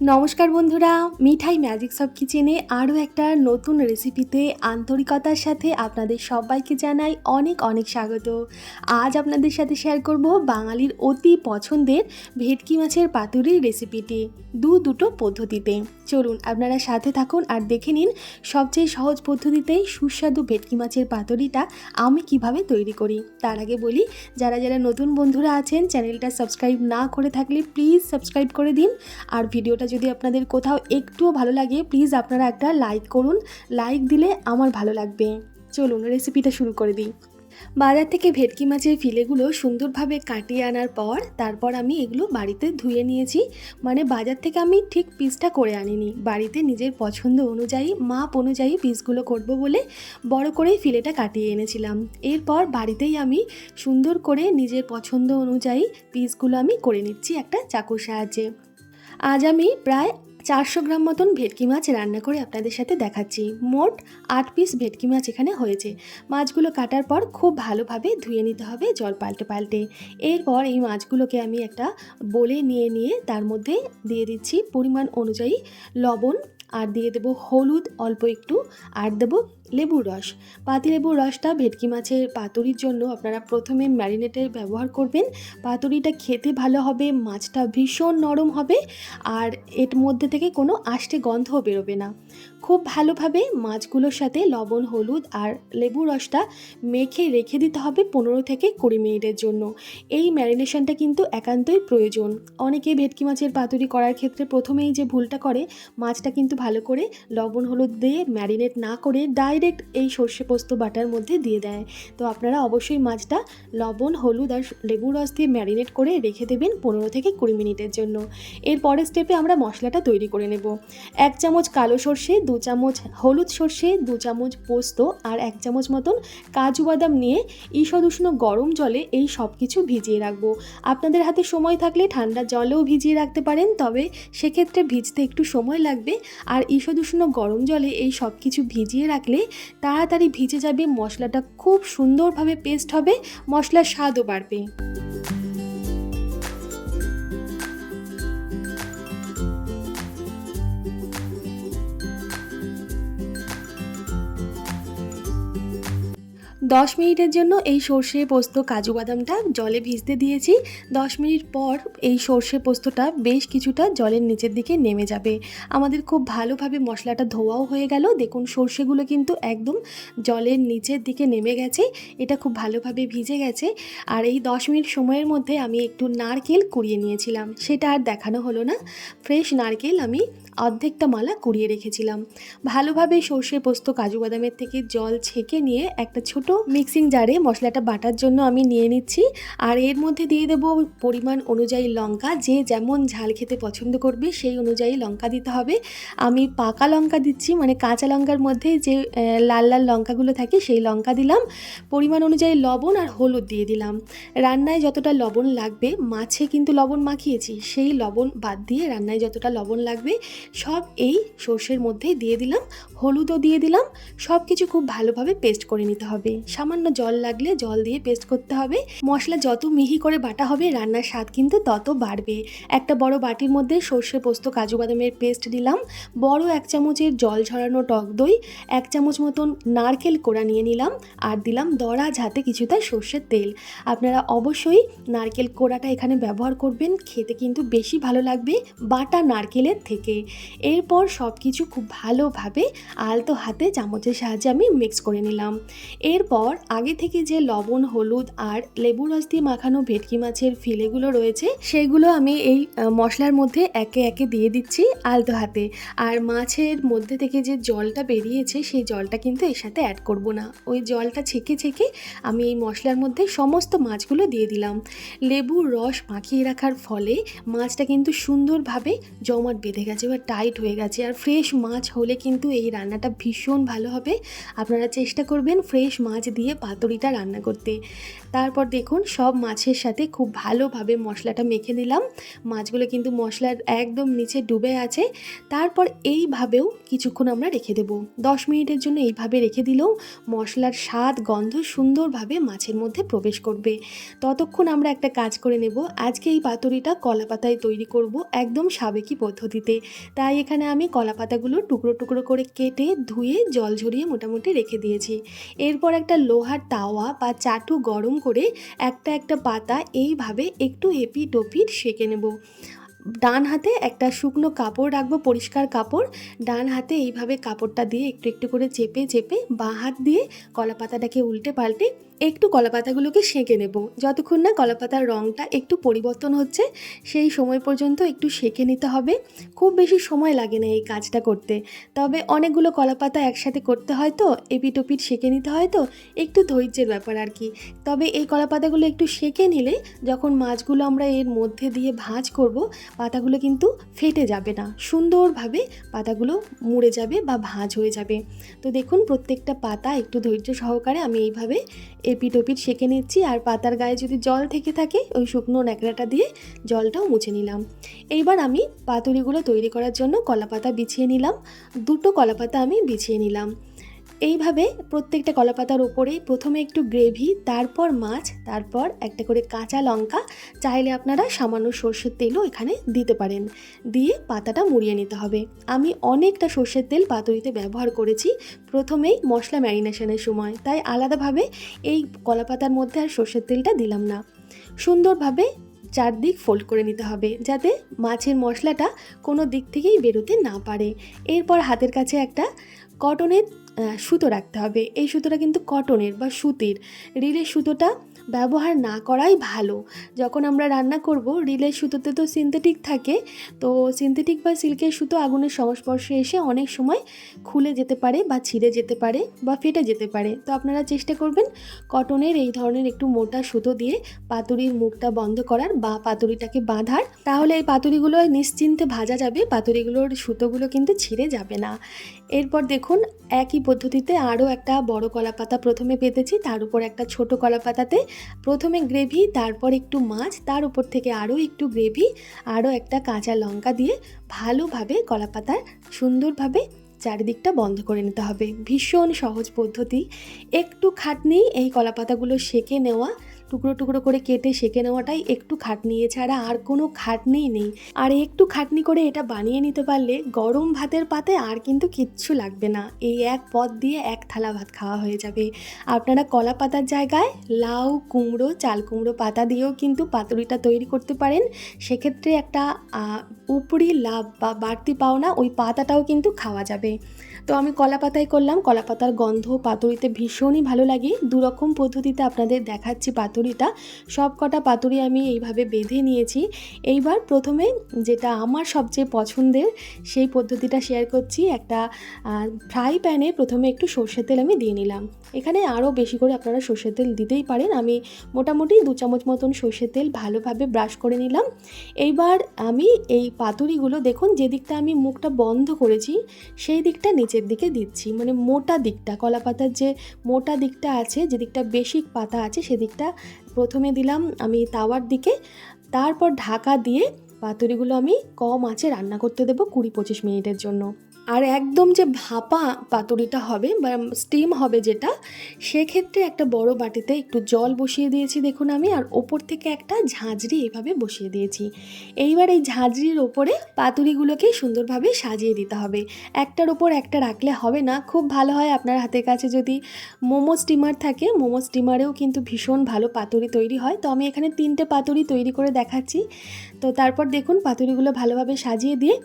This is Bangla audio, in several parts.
নমস্কার বন্ধুরা, মিঠাই ম্যাজিক সব কিচেনে আরও একটা নতুন রেসিপিতে আন্তরিকতার সাথে আপনাদের সবাইকে জানাই অনেক অনেক স্বাগত। আজ আপনাদের সাথে শেয়ার করব বাঙালির অতি পছন্দের ভেটকি মাছের পাতুরির রেসিপিটি দু দুটো পদ্ধতিতে। চলুন আপনারা সাথে থাকুন আর দেখে নিন সবচেয়ে সহজ পদ্ধতিতেই সুস্বাদু ভেটকি মাছের পাতুরিটা আমি কীভাবে তৈরি করি। তার আগে বলি, যারা যারা নতুন বন্ধুরা আছেন, চ্যানেলটা সাবস্ক্রাইব না করে থাকলে প্লিজ সাবস্ক্রাইব করে দিন। আর ভিডিওটা যদি আপনাদের কোথাও একটুও ভালো লাগে প্লিজ আপনারা একটা লাইক করুন। লাইক দিলে আমার ভালো লাগবে। চলুন রেসিপিটা শুরু করে দিই। বাজার থেকে ভেটকি মাছের ফিলেগুলো সুন্দরভাবে কাটিয়ে আনার পর, তারপর আমি এগুলো বাড়িতে ধুয়ে নিয়েছি। মানে বাজার থেকে আমি ঠিক পিসটা করে আনিনি। বাড়িতে নিজের পছন্দ অনুযায়ী, মাপ অনুযায়ী পিসগুলো করব বলে বড় করেই ফিলেটা কাটিয়ে এনেছিলাম। এরপর বাড়িতেই আমি সুন্দর করে নিজের পছন্দ অনুযায়ী পিসগুলো আমি করে নিচ্ছি একটা চাকুর সাহায্যে। আজ আমি প্রায় চারশো গ্রাম মতন ভেটকি মাছ রান্না করে আপনাদের সাথে দেখাচ্ছি। মোট আট পিস ভেটকি মাছ এখানে হয়েছে। মাছগুলো কাটার পর খুব ভালোভাবে ধুয়ে নিতে হবে, জল পাল্টে পাল্টে। এরপর এই মাছগুলোকে আমি একটা বলে নিয়ে নিয়ে তার মধ্যে দিয়ে দিচ্ছি। পরিমাণ অনুযায়ী লবণ আর দিয়ে দেবো হলুদ, অল্প একটু, আর দেবো লেবুর রস। পাতিলেবুর রসটা ভেটকি মাছের পাতুরির জন্য আপনারা প্রথমে ম্যারিনেটের ব্যবহার করবেন। পাতুরিটা খেতে ভালো হবে, মাছটা ভীষণ নরম হবে, আর এর মধ্যে থেকে কোনো আষ্টে গন্ধও বেরোবে না। খুব ভালোভাবে মাছগুলোর সাথে লবণ, হলুদ আর লেবু রসটা মেখে রেখে দিতে হবে পনেরো থেকে কুড়ি মিনিটের জন্য। এই ম্যারিনেশনটা কিন্তু একান্তই প্রয়োজন। অনেকে ভেটকি মাছের পাতুরি করার ক্ষেত্রে প্রথমেই যে ভুলটা করে, মাছটা কিন্তু ভালো করে লবণ, হলুদ দিয়ে ম্যারিনেট না করে ডাইরেক্ট এই সর্ষে পোস্ত বাটার মধ্যে দিয়ে দেয়। তো আপনারা অবশ্যই মাছটা লবণ, হলুদ আর লেবু রস দিয়ে ম্যারিনেট করে রেখে দেবেন পনেরো থেকে কুড়ি মিনিটের জন্য। এর পরের স্টেপে আমরা মশলাটা তৈরি করে নেব। এক চামচ কালো সর্ষে দু চামচ হলুদ সর্ষে, দু চামচ পোস্ত আর এক চামচ মতন কাজু বাদাম নিয়ে ঈষদ উষ্ণ গরম জলে এই সব কিছু ভিজিয়ে রাখব। আপনাদের হাতে সময় থাকলে ঠান্ডা জলেও ভিজিয়ে রাখতে পারেন, তবে সেক্ষেত্রে ভিজতে একটু সময় লাগবে। আর ঈষদ উষ্ণ গরম জলে এই সব কিছু ভিজিয়ে রাখলে তাড়াতাড়ি ভিজে যাবে, মশলাটা খুব সুন্দরভাবে পেস্ট হবে, মশলার স্বাদও বাড়বে। দশ মিনিটের জন্য এই সর্ষে পোস্ত কাজু বাদামটা জলে ভিজতে দিয়েছি। দশ মিনিট পর এই সর্ষে পোস্তটা বেশ কিছুটা জলের নিচের দিকে নেমে যাবে। আমাদের খুব ভালোভাবে মশলাটা ধোয়াও হয়ে গেল। দেখুন, সর্ষেগুলো কিন্তু একদম জলের নিচের দিকে নেমে গেছে। এটা খুব ভালোভাবে ভিজে গেছে। আর এই দশ মিনিট সময়ের মধ্যে আমি একটু নারকেল কুড়িয়ে নিয়েছিলাম। সেটা আর দেখানো হলো না। ফ্রেশ নারকেল আমি অর্ধেকটা মালা কুড়িয়ে রেখেছিলাম। ভালোভাবে সর্ষে পোস্ত কাজু বাদামের থেকে জল ছেঁকে নিয়ে একটা ছোট মিক্সিং জারে মশলাটা বাটার জন্য আমি নিয়ে নিচ্ছি। আর এর মধ্যে দিয়ে দেব পরিমাণ অনুযায়ী লঙ্কা। যে যেমন ঝাল খেতে পছন্দ করবে, সেই অনুযায়ী লঙ্কা দিতে হবে। আমি পাকা লঙ্কা দিচ্ছি মানে কাঁচা লঙ্কার মধ্যে যে লাল লাল লঙ্কাগুলো থাকে, সেই লঙ্কা দিলাম। পরিমাণ অনুযায়ী লবণ আর হলুদ দিয়ে দিলাম। রান্নায় যতটা লবণ লাগবে, মাছে কিন্তু লবণ মাখিয়েছি, সেই লবণ বাদ দিয়ে রান্নায় যতটা লবণ লাগবে, সব এই সর্ষের মধ্যেই দিয়ে দিলাম। হলুদও দিয়ে দিলাম। সব কিছু খুব ভালোভাবে পেস্ট করে নিতে হবে। সামান্য জল লাগলে জল দিয়ে পেস্ট করতে হবে। মশলা যত মিহি করে বাটা হবে, রান্নার স্বাদ কিন্তু তত বাড়বে। একটা বড় বাটির মধ্যে সর্ষে, পোস্ত, কাজু, বাদামের পেস্ট দিলাম। বড় এক চামচের জল ঝরানো টক দই, এক চামচ মতন নারকেল কোড়া নিয়ে নিলাম আর দিলাম দড়া ঝাতে কিছুটা সর্ষের তেল। আপনারা অবশ্যই নারকেল কোড়াটা এখানে ব্যবহার করবেন, খেতে কিন্তু বেশি ভালো লাগবে বাটা নারকেলের থেকে। এরপর সব কিছু খুব ভালোভাবে আলতো হাতে চামচের সাহায্যে আমি মিক্স করে নিলাম। এরপর আগে থেকে যে লবণ, হলুদ আর লেবু রস দিয়ে মাখানো ভেটকি মাছের ফিলেগুলো রয়েছে সেগুলো আমি এই মশলার মধ্যে একে একে দিয়ে দিচ্ছি আলতো হাতে। আর মাছের মধ্যে থেকে যে জলটা বেরিয়েছে, সেই জলটা কিন্তু এর সাথে অ্যাড করব না। ওই জলটা ছেঁকে ছেঁকে আমি এই মশলার মধ্যে সমস্ত মাছগুলো দিয়ে দিলাম। লেবুর রস মাখিয়ে রাখার ফলে মাছটা কিন্তু সুন্দরভাবে জমাট বেঁধে গেছে বা টাইট হয়ে গেছে। আর ফ্রেশ মাছ হলে কিন্তু এই রান্নাটা ভীষণ ভালো হবে। আপনারা চেষ্টা করবেন ফ্রেশ মাছ দিয়ে পাতুরিটা রান্না করতে। তারপর দেখুন, সব মাছের সাথে খুব ভালোভাবে মশলাটা মেখে নিলাম। মাছগুলো কিন্তু মশলার একদম নিচে ডুবে আছে। তারপর এইভাবেও কিছুক্ষণ আমরা রেখে দেবো। দশ মিনিটের জন্য এইভাবে রেখে দিলেও মশলার স্বাদ, গন্ধ সুন্দরভাবে মাছের মধ্যে প্রবেশ করবে। ততক্ষণ আমরা একটা কাজ করে নেব। আজকে এই পাতুরিটা কলা পাতায় তৈরি করব একদম সাবেকি পদ্ধতিতে। তাই এখানে আমি কলা পাতাগুলো টুকরো টুকরো করে কেটে ধুয়ে জল ঝরিয়ে মোটামুটি রেখে দিয়েছি। এরপর একটা লোহার তাওয়া বা চাটু গরম করে একটা একটা পাতা এইভাবে একটু এপিট ওপিট সেঁকে নেব। ডান হাতে একটা শুকনো কাপড় রাখব, পরিষ্কার কাপড়। ডান হাতে এইভাবে কাপড়টা দিয়ে একটু একটু করে চেপে চেপে বাঁ হাত দিয়ে কলা পাতাটাকে উল্টে পাল্টে একটু কলা পাতাগুলোকে সেঁকে নেব। যতক্ষণ না কলা পাতার রঙটা একটু পরিবর্তন হচ্ছে, সেই সময় পর্যন্ত একটু সেঁকে নিতে হবে। খুব বেশি সময় লাগে না এই কাজটা করতে। তবে অনেকগুলো কলা পাতা একসাথে করতে হয় তো এপিট ওপিট সেঁকে নিতে হয় তো, একটু ধৈর্যের ব্যাপার আর কি। তবে এই কলা পাতাগুলো একটু সেঁকে নিলে যখন মাছগুলো আমরা এর মধ্যে দিয়ে ভাঁজ করব, পাতাগুলো কিন্তু ফেটে যাবে না। সুন্দরভাবে পাতাগুলো মুড়ে যাবে বা ভাঁজ হয়ে যাবে। তো দেখুন, প্রত্যেকটা পাতা একটু ধৈর্য সহকারে আমি এইভাবে এপিট ওপিট সেঁকে নিচ্ছি আর পাতার গায়ে যদি জল থেকে থাকে, ওই শুকনো ন্যাকড়াটা দিয়ে জলটাও মুছে নিলাম। এইবার আমি পাতুরিগুলো তৈরি করার জন্য কলাপাতা বিছিয়ে নিলাম। দুটো কলাপাতা আমি বিছিয়ে নিলাম। এইভাবে প্রত্যেকটা কলাপাতার ওপরে প্রথমে একটু গ্রেভি, তারপর মাছ, তারপর একটা করে কাঁচা লঙ্কা, চাইলে আপনারা সামান্য সর্ষের তেলও এখানে দিতে পারেন। দিয়ে পাতাটা মুড়িয়ে নিতে হবে। আমি অনেকটা সর্ষের তেল পাতুরিতে ব্যবহার করেছি প্রথমেই মশলা ম্যারিনেশনের সময়। তাই আলাদাভাবে এই কলাপাতার মধ্যে আর সর্ষের তেলটা দিলাম না। সুন্দরভাবে চারদিক ফোল্ড করে নিতে হবে যাতে মাছের মশলাটা কোনো দিক থেকেই বেরোতে না পারে। এরপর হাতের কাছে একটা কটনের সুতো রাখতে হবে। এই সুতোটা কিন্তু কটনের বা সুতির। রিলের সুতোটা ব্যবহার না করাই ভালো। যখন আমরা রান্না করব, রিলের সুতোতে তো সিনথেটিক থাকে, তো সিনথেটিক বা সিল্কের সুতো আগুনের সংস্পর্শে এসে অনেক সময় খুলে যেতে পারে বা ছিঁড়ে যেতে পারে বা ফেটে যেতে পারে। তো আপনারা চেষ্টা করবেন কটনের এই ধরনের একটু মোটা সুতো দিয়ে পাতুরির মুখটা বন্ধ করার বা পাতুরিটাকে বাঁধার। তাহলে এই পাতুরিগুলো নিশ্চিন্তে ভাজা যাবে, পাতুরিগুলোর সুতোগুলো কিন্তু ছিঁড়ে যাবে না। এরপর দেখুন, একই পদ্ধতিতে আরও একটা বড় কলা পাতা প্রথমে পেতেছি, তার উপর একটা ছোট কলা পাতাতে প্রথমে গ্রেভি, তারপর একটু মাছ, তার উপর থেকে আরও একটু গ্রেভি, আরও একটা কাঁচা লঙ্কা দিয়ে ভালোভাবে কলা পাতার সুন্দরভাবে চারিদিকটা বন্ধ করে নিতে হবে। ভীষণ সহজ পদ্ধতি। একটু খাটনি এই কলা পাতাগুলো সেঁকে নেওয়া টুকরো টুকরো করে কেটে সেঁকে নেওয়াটাই একটু খাটনি। এছাড়া আর কোনো খাটনিই নেই। আর একটু খাটনি করে এটা বানিয়ে নিতে পারলে গরম ভাতের পাতে আর কিন্তু কিচ্ছু লাগবে না। এই এক পদ দিয়ে এক থালা ভাত খাওয়া হয়ে যাবে। আপনারা কলা পাতার জায়গায় লাউ, কুমড়ো, চাল কুমড়ো পাতা দিয়েও কিন্তু পাতুরিটা তৈরি করতে পারেন। সেক্ষেত্রে একটা উপরি লাভ বা বাড়তি পাওনা ওই পাতাটাও কিন্তু খাওয়া যাবে। তো আমি কলা পাতায় করলাম। কলা পাতার গন্ধ পাতুরিতে ভীষণই ভালো লাগে। দুরকম পদ্ধতিতে আপনাদের দেখাচ্ছি পাতুরিটা। সব কটা পাতুরি আমি এইভাবে বেঁধে নিয়েছি। এইবার প্রথমে যেটা আমার সবচেয়ে পছন্দের, সেই পদ্ধতিটা শেয়ার করছি। একটা ফ্রাই প্যানে প্রথমে একটু সর্ষের তেল আমি দিয়ে নিলাম। এখানে আরও বেশি করে আপনারা সর্ষের তেল দিতেই পারেন। আমি মোটামুটি দু চামচ মতন সর্ষের তেল ভালোভাবে ব্রাশ করে নিলাম। এইবার আমি এই পাতুরিগুলো দেখুন যে দিকটা আমি মুখটা বন্ধ করেছি, সেই দিকটা নিচের দিকে দিচ্ছি। মানে মোটা দিকটা কলা পাতার যে মোটা দিকটা আছে, যে দিকটা বেশি পাতা আছে সেদিকটা প্রথমে দিলাম আমি তাওয়ার দিকে। তারপর ঢাকা দিয়ে পাতুরিগুলো আমি কম আঁচে রান্না করতে দেবো কুড়ি পঁচিশ মিনিটের জন্য। আর একদম যে ভাপা পাতুরিটা হবে বা স্টিম হবে যেটা, সেক্ষেত্রে একটা বড় বাটিতে একটু জল বসিয়ে দিয়েছি দেখুন আমি, আর ওপর থেকে একটা ঝাঁঝরি এভাবে বসিয়ে দিয়েছি। এইবার এই ঝাঁঝরির ওপরে পাতুরিগুলোকে সুন্দরভাবে সাজিয়ে দিতে হবে। একটার ওপর একটা রাখলে হবে না, খুব ভালো হয় আপনার হাতের কাছে যদি মোমো স্টিমার থাকে, মোমো স্টিমারেও কিন্তু ভীষণ ভালো পাতুরি তৈরি হয়। তো আমি এখানে তিনটে পাতুরি তৈরি করে দেখাচ্ছি। তো তারপর দেখুন পাতুরিগুলো ভালোভাবে সাজিয়ে দিয়ে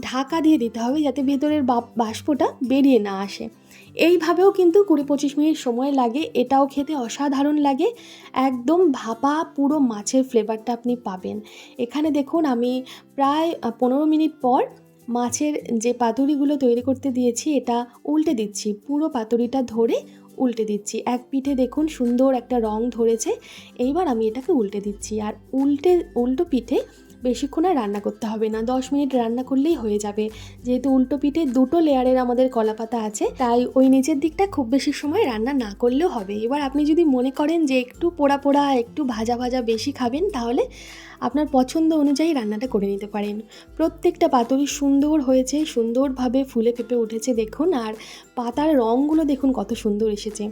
ঢাকা দিয়ে দিতে হবে যাতে ভেতরের বাষ্পটা বেরিয়ে না আসে। এইভাবেও কিন্তু কুড়ি পঁচিশ মিনিট সময় লাগে। এটাও খেতে অসাধারণ লাগে। একদম ভাপা পুরো মাছের ফ্লেভারটা আপনি পাবেন। এখানে দেখুন, আমি প্রায় পনেরো মিনিট পর মাছের যে পাতুরিগুলো তৈরি করতে দিয়েছি, এটা উল্টে দিচ্ছি। পুরো পাতুরিটা ধরে উল্টে দিচ্ছি। এক পিঠে দেখুন, সুন্দর একটা রং ধরেছে। এইবার আমি এটাকে উল্টে দিচ্ছি। আর উল্টে, উল্টো পিঠে বেশিক্ষণ আর রান্না করতে হবে না। দশ মিনিট রান্না করলেই হয়ে যাবে। যেহেতু উল্টো পিঠে দুটো লেয়ারের আমাদের কলা পাতা আছে, তাই ওই নিচের দিকটা খুব বেশি সময় রান্না না করলেও হবে। এবার আপনি যদি মনে করেন যে একটু পোড়া পোড়া, একটু ভাজা ভাজা বেশি খাবেন, তাহলে আপনার পছন্দ অনুযায়ী রান্নাটা করে নিতে পারেন। প্রত্যেকটা পাতুরি সুন্দর হয়েছে, সুন্দরভাবে ফুলে ফেপে উঠেছে দেখুন, আর পাতার রঙগুলো দেখুন কত সুন্দর এসেছে।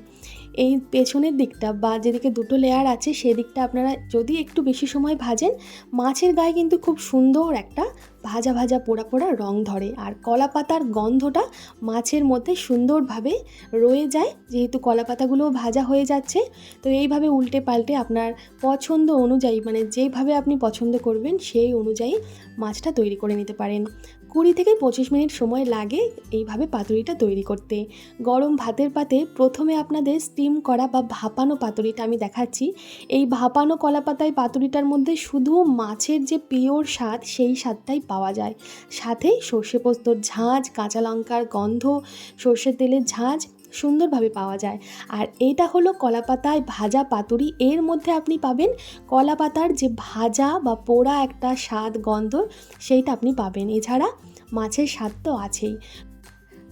এই পেছনের দিকটা বা যেদিকে দুটো লেয়ার আছে সেদিকটা আপনারা যদি একটু বেশি সময় ভাজেন, মাছের গায়ে কিন্তু খুব সুন্দর একটা ভাজা ভাজা পোড়া পোড়া রং ধরে। আর কলা পাতার গন্ধটা মাছের মধ্যে সুন্দরভাবে রয়ে যায়, যেহেতু কলা পাতাগুলোও ভাজা হয়ে যাচ্ছে। তো এইভাবে উল্টে পাল্টে আপনার পছন্দ অনুযায়ী মানে যেভাবে আপনি পছন্দ করবেন সেই অনুযায়ী মাছটা তৈরি করে নিতে পারেন। কুড়ি থেকে পঁচিশ মিনিট সময় লাগে এইভাবে পাতুরিটা তৈরি করতে। গরম ভাতের পাতে প্রথমে আপনাদের স্টিম করা বা ভাপানো পাতুরিটা আমি দেখাচ্ছি। এই ভাপানো কলা পাতায় পাতুরিটার মধ্যে শুধু মাছের যে পিওর স্বাদ, সেই স্বাদটাই পাওয়া যায়। সাথে সর্ষে পোস্তর ঝাঁঝ কাঁচা লঙ্কার গন্ধ, সর্ষের তেলের ঝাঁঝ সুন্দরভাবে পাওয়া যায়। আর এটা হলো কলা পাতায় ভাজা পাতুরি। এর মধ্যে আপনি পাবেন কলা পাতার যে ভাজা বা পোড়া একটা স্বাদ গন্ধ, সেইটা আপনি পাবেন। এছাড়া মাছের স্বাদ তো আছেই।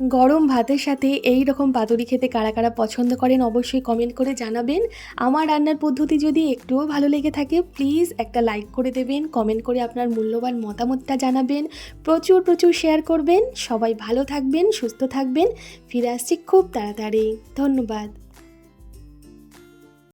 গরম ভাতের সাথে এই রকম পাতুরি খেতে কারা কারা পছন্দ করেন অবশ্যই কমেন্ট করে জানাবেন। আমার রান্নার পদ্ধতি যদি একটুও ভালো লেগে থাকে প্লিজ একটা লাইক করে দেবেন কমেন্ট করে আপনার মূল্যবান মতামতটা জানাবেন। প্রচুর প্রচুর শেয়ার করবেন। সবাই ভালো থাকবেন, সুস্থ থাকবেন। ফিরে আসছি খুব তাড়াতাড়ি। ধন্যবাদ।